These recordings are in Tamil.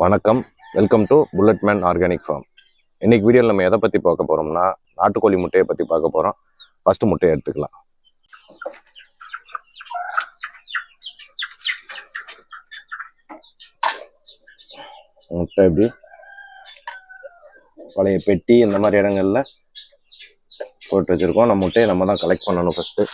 வணக்கம். Welcome to bullet man organic farm இன்றைக்கி வீடியோவில் நம்ம எதை பற்றி பார்க்க போகிறோம்னா நாட்டுக்கோழி முட்டையை பற்றி பார்க்க போகிறோம் ஃபஸ்ட்டு முட்டையை எடுத்துக்கலாம். முட்டை எப்படி பழைய பெட்டி இந்த மாதிரி இடங்களில் போட்டு வச்சுருக்கோம். நம்ம முட்டையை நம்ம தான் கலெக்ட் பண்ணணும் ஃபஸ்ட்டு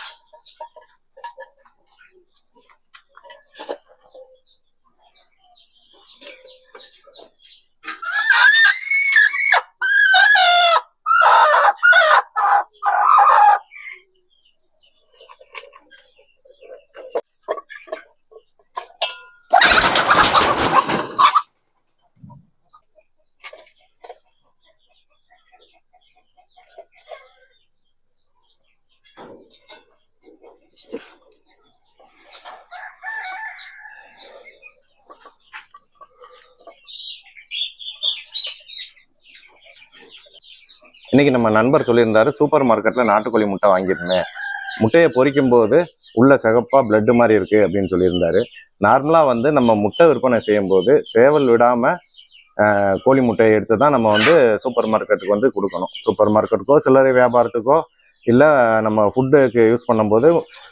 இன்னைக்கு நம்ம நண்பர் சொல்லியிருந்தாரு சூப்பர் மார்க்கெட்ல நாட்டுக்கோழி முட்டை வாங்கியிருந்தேன். முட்டையை பொரிக்கும் போது உள்ள சிகப்பா பிளட் மாதிரி இருக்கு அப்படின்னு சொல்லியிருந்தாரு. நார்மலா வந்து நம்ம முட்டை விற்பனை செய்யும் போது சேவல் விடாம கோழி முட்டையை எடுத்து தான் நம்ம வந்து சூப்பர் மார்க்கெட்டுக்கு வந்து கொடுக்கணும். சூப்பர் மார்க்கெட்டுக்கோ சில்லறை வியாபாரத்துக்கோ இல்லை நம்ம ஃபுட்டுக்கு யூஸ் பண்ணும்போது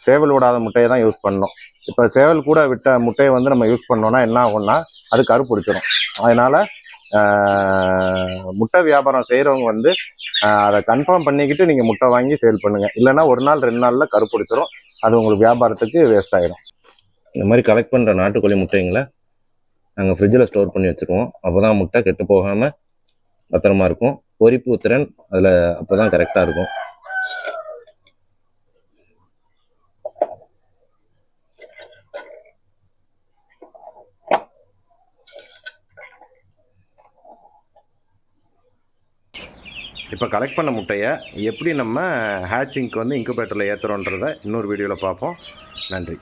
சேவல் விடாத முட்டையை தான் யூஸ் பண்ணணும். இப்போ சேவல் கூட விட்ட முட்டையை வந்து நம்ம யூஸ் பண்ணோன்னா என்ன ஆகும்னா அது கரு பிடிச்சிடும் அதனால முட்டை வியாபாரம் செய்கிறவங்க வந்து அதை கன்ஃபார்ம் பண்ணிக்கிட்டு நீங்கள் முட்டை வாங்கி சேல் பண்ணுங்கள் இல்லைன்னா ஒரு நாள் ரெண்டு நாளில் கருப்பிடிச்சிரும் அது உங்களுக்கு வியாபாரத்துக்கு வேஸ்ட் ஆகிடும் இந்த மாதிரி கலெக்ட் பண்ணுற நாட்டுக்கோழி முட்டைங்களை நாங்கள் ஃப்ரிட்ஜில் ஸ்டோர் பண்ணி வச்சுருவோம். அப்போ தான் முட்டை கெட்டு போகாமல் பத்திரமா இருக்கும். பொரிப்பு திறன் அதில் அப்போ தான் கரெக்டாக இருக்கும். இப்போ கலெக்ட் பண்ண முட்டையை எப்படி நம்ம ஹேச்சிங்க்கு வந்து இன்குபேட்டரில் ஏற்றுறோன்றதை இன்னொரு வீடியோவில் பார்ப்போம். நன்றி.